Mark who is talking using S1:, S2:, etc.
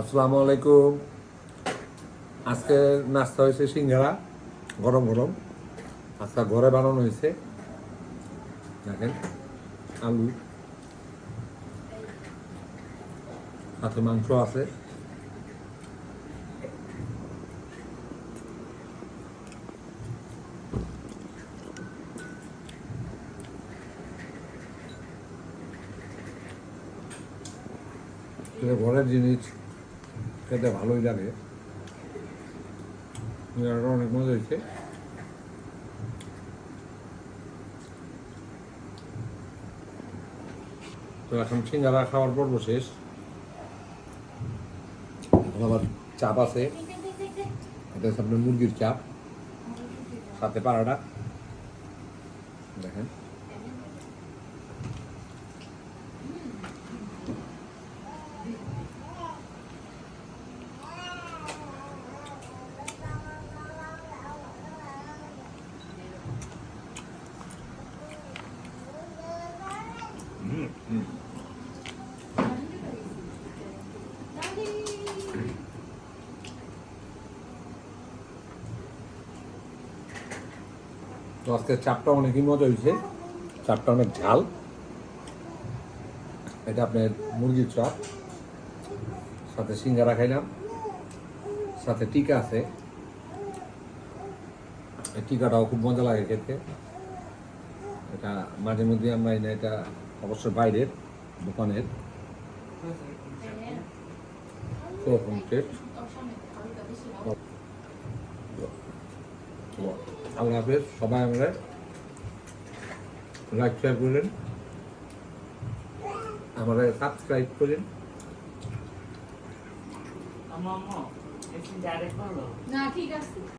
S1: আসসালামু আলাইকুম। আজকে নাস্তা হয়েছে সিঙ্গারা, গরম গরম। আজকে ঘরে বানানো হয়েছে। দেখেন, আলু। সাথে মাংস আছে। ঘরের জিনিস। খেতে ভালোই লাগে। অনেক মজা হয়েছে। তো এখন সিঙ্গারা খাওয়ার পর্ব শেষ। আবার চাপ আছে। এটা আপনার মুরগির চাপ। সাথে পাড়াটা। দেখেন। আজকে চাপটা অনেকই মজা হয়েছে। চাপটা অনেক ঝাল। এটা আপনার মুরগির চপ। সাথে সিঙ্গারা খাইলাম। সাথে টিকা আছে। টিকাটাও খুব মজা লাগে খেতে। এটা মাঝে মধ্যে আমরা এটা অবশ্য বাইরের দোকানের আল্লাহ হাফেজ সবাই আমরা লাইক শেয়ার করলেন। আমাদের সাবস্ক্রাইব করেন
S2: না ঠিক আছে।